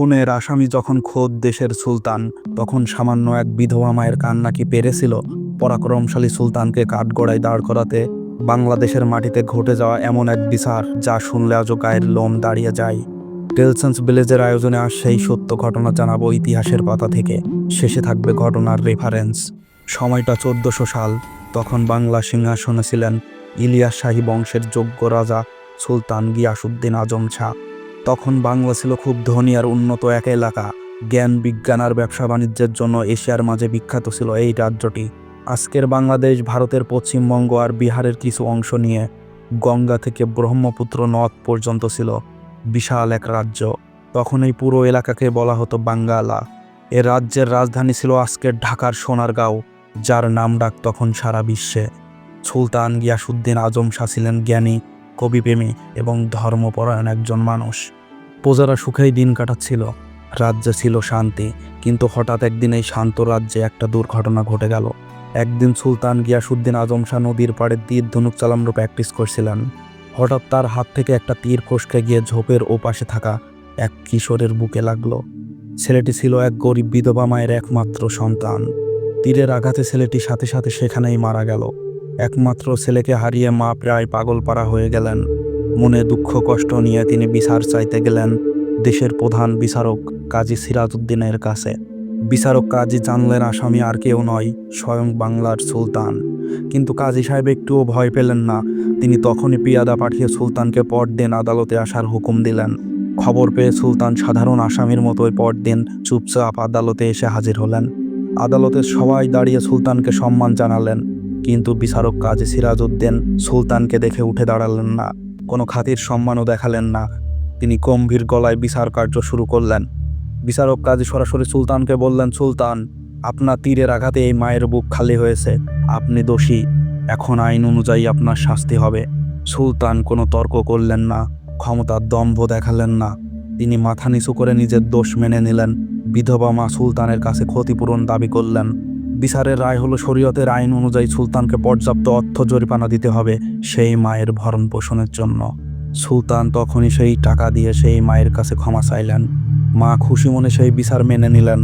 খুনের আসামি যখন খোদ দেশের সুলতান, তখন সামান্য এক বিধবা মায়ের কান্না কি পেরেছিল? পরাক্রমশালী সুলতানকে কাঠগড়ায় দাঁড় করাতে বাংলাদেশের মাটিতে ঘটে যাওয়া এমন এক বিচার যা শুনলে আজও গায়ের লোম দাঁড়িয়ে যায়। টেলসন্স ভিলেজের আয়োজনে আজ সেই সত্য ঘটনা জানাব ইতিহাসের পাতা থেকে। শেষে থাকবে ঘটনার রেফারেন্স সময়টা চোদ্দশো সাল, তখন বাংলা সিংহাসনে ছিলেন ইলিয়াস শাহী বংশের যোগ্য রাজা সুলতান গিয়াসুদ্দিন আজম শাহ। তখন বাংলা ছিল খুব ধনী আর উন্নত এক এলাকা। জ্ঞান, বিজ্ঞান আর ব্যবসা বাণিজ্যের জন্য এশিয়ার মাঝে বিখ্যাত ছিল এই রাজ্যটি। আজকের বাংলাদেশ, ভারতের পশ্চিমবঙ্গ আর বিহারের কিছু অংশ নিয়ে গঙ্গা থেকে ব্রহ্মপুত্র নদ পর্যন্ত ছিল বিশাল এক রাজ্য। তখন এই পুরো এলাকাকে বলা হতো বাঙ্গালা। এ রাজ্যের রাজধানী ছিল আজকের ঢাকার সোনারগাঁও, যার নাম ডাক তখন সারা বিশ্বে। সুলতান গিয়াসুদ্দিন আজম শাহ ছিলেন জ্ঞানী, কবিপ্রেমী এবং ধর্মপরায়ণ একজন মানুষ। প্রজারা সুখেই দিন কাটাচ্ছিল। রাজ্যে ছিল শান্তি, কিন্তু হঠাৎ একদিন এই শান্ত রাজ্যে একটা দুর্ঘটনা ঘটে গেল। একদিন সুলতান গিয়াসুদ্দিন আজম শাহ নদীর পাড়ে তীর ধনুক চালানোর প্র্যাকটিস করছিলেন। হঠাৎ তার হাত থেকে একটা তীর ফসকে গিয়ে ঝোপের ওপাশে থাকা এক কিশোরের বুকে লাগল। ছেলেটি ছিল এক গরিব বিধবা মায়ের একমাত্র সন্তান। তীরের আঘাতে ছেলেটি সাথে সাথে সেখানেই মারা গেল। একমাত্র ছেলেকে হারিয়ে মা প্রায় পাগলপাড়া হয়ে গেলেন। মনে দুঃখ, কষ্ট নিয়ে তিনি বিচার চাইতে গেলেন দেশের প্রধান বিচারক কাজী সিরাজউদ্দিনের কাছে। বিচারক কাজী জানলেন আসামি আর কেউ নয়, স্বয়ং বাংলার সুলতান। কিন্তু কাজী সাহেব একটুও ভয় পেলেন না। তিনি তখনই পিয়াদা পাঠিয়ে সুলতানকে পরদিন আদালতে আসার হুকুম দিলেন। খবর পেয়ে সুলতান সাধারণ আসামির মতোই পরদিন চুপচাপ আদালতে এসে হাজির হলেন। আদালতের সবাই দাঁড়িয়ে সুলতানকে সম্মান জানালেন। কিন্তু বিচারক কাজী সিরাজউদ্দিন সুলতানকে দেখে উঠে দাঁড়ালেন না। কোনো খাতির সম্মানও দেখালেন না। তিনি গম্ভীর গলায় বিচার কার্য শুরু করলেন। বিচারক কাজী সরাসরি সুলতানকে বললেন, সুলতান, আপনার তীরের আঘাতে এই মায়ের বুক খালি হয়েছে। আপনি দোষী। এখন আইন অনুযায়ী আপনার শাস্তি হবে সুলতান কোনো তর্ক করলেন না, ক্ষমতার দম্ভ দেখালেন না। তিনি মাথা নিচু করে নিজের দোষ মেনে নিলেন। বিধবা মা সুলতানের কাছে ক্ষতিপূরণ দাবি করলেন। বিচারের রায় হলো শরীয়তের আইন অনুযায়ী সুলতানকে পর্যাপ্ত অর্থ জরিমানা দিতে হবে সেই মায়ের ভরণ পোষণের জন্য। সুলতান তখনই সেই টাকা দিয়ে সেই মায়ের কাছে ক্ষমা চাইলেন। মা খুশি মনে সেই বিচার মেনে নিলেন।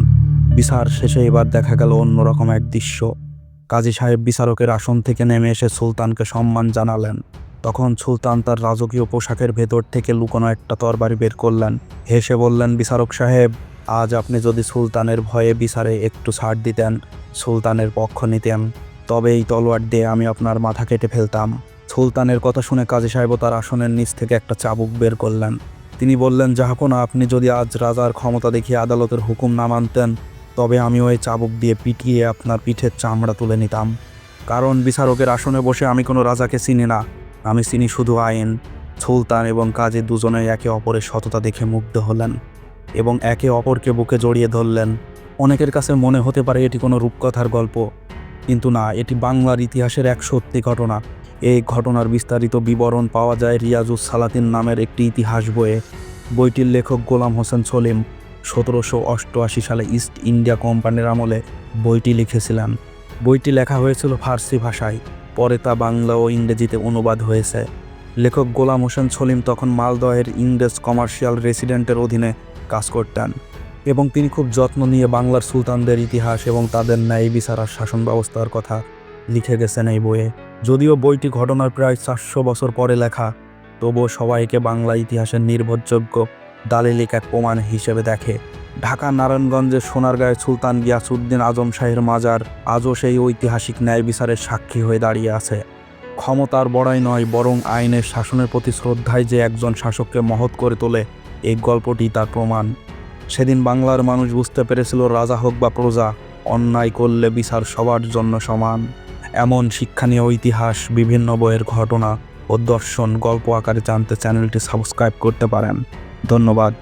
বিচার শেষে এবার দেখা গেল অন্যরকম এক দৃশ্য। কাজী সাহেব বিচারকের আসন থেকে নেমে এসে সুলতানকে সম্মান জানালেন। তখন সুলতান তার রাজকীয় পোশাকের ভেতর থেকে লুকোনো একটা তরবারি বের করলেন। হেসে বললেন, বিচারক সাহেব আজ আপনি যদি সুলতানের ভয়ে বিচারে একটু ছাড় দিতেন, সুলতানের পক্ষ নিতেন তবে এই তলোয়ার দিয়ে আমি আপনার মাথা কেটে ফেলতাম। সুলতানের কথা শুনে কাজী সাহেব তার আসনের নিচ থেকে একটা চাবুক বের করলেন। তিনি বললেন, জাহাপনা, আপনি যদি আজ রাজার ক্ষমতা দেখিয়ে আদালতের হুকুম না মানতেন, তবে আমি ওই চাবুক দিয়ে পিটিয়ে আপনার পিঠের চামড়া তুলে নিতাম। কারণ বিচারকের আসনে বসে আমি কোনো রাজাকে চিনি না, আমি চিনি শুধু আইন। সুলতান এবং কাজী দুজনেই একে অপরের সততা দেখে মুগ্ধ হলেন। এবং একে অপরকে বুকে জড়িয়ে ধরলেন। অনেকের কাছে মনে হতে পারে এটি কোনো রূপকথার গল্প, কিন্তু না, এটি বাংলার ইতিহাসের এক সত্যি ঘটনা। এই ঘটনার বিস্তারিত বিবরণ পাওয়া যায় রিয়াজুস সালাতিন নামের একটি ইতিহাস বইয়ে। বইটির লেখক গোলাম হোসেন সলিম সতেরোশো অষ্টআশি সালে ইস্ট ইন্ডিয়া কোম্পানির আমলে বইটি লিখেছিলেন। বইটি লেখা হয়েছিল ফার্সি ভাষায়, পরে তা বাংলা ও ইংরেজিতে অনুবাদ হয়েছে। লেখক গোলাম হোসেন সলিম তখন মালদহের ইংরেজ কমার্শিয়াল রেসিডেন্টের অধীনে কাজ করতেন এবং তিনি খুব যত্ন নিয়ে বাংলার সুলতানদের ইতিহাস এবং তাদের ন্যায় বিচার আর শাসন ব্যবস্থার কথা লিখে গেছেন এই বইয়ে। যদিও বইটি ঘটনার প্রায় চারশো বছর পরে লেখা, তবুও সবাইকে বাংলা ইতিহাসের নির্ভরযোগ্য দালিলিক এক প্রমাণ হিসেবে দেখে। ঢাকা, নারায়ণগঞ্জের সোনারগাঁয়ে সুলতান গিয়াসুদ্দিন আজম শাহের মাজার আজও সেই ঐতিহাসিক ন্যায় বিচারের সাক্ষী হয়ে দাঁড়িয়ে আছে। ক্ষমতার বড়াই নয়, বরং আইনের শাসনের প্রতি শ্রদ্ধায় যে একজন শাসককে মহৎ করে তোলে এই গল্পটি তার প্রমাণ। সেদিন বাংলার মানুষ বুঝতে পেরেছিল রাজা হোক বা প্রজা, অন্যায় করলে বিচার সবার জন্য সমান। এমন শিক্ষণীয় ইতিহাস, বিভিন্ন বইয়ের ঘটনা ও দর্শন গল্প আকারে জানতে চ্যানেলটি সাবস্ক্রাইব করতে পারেন। ধন্যবাদ।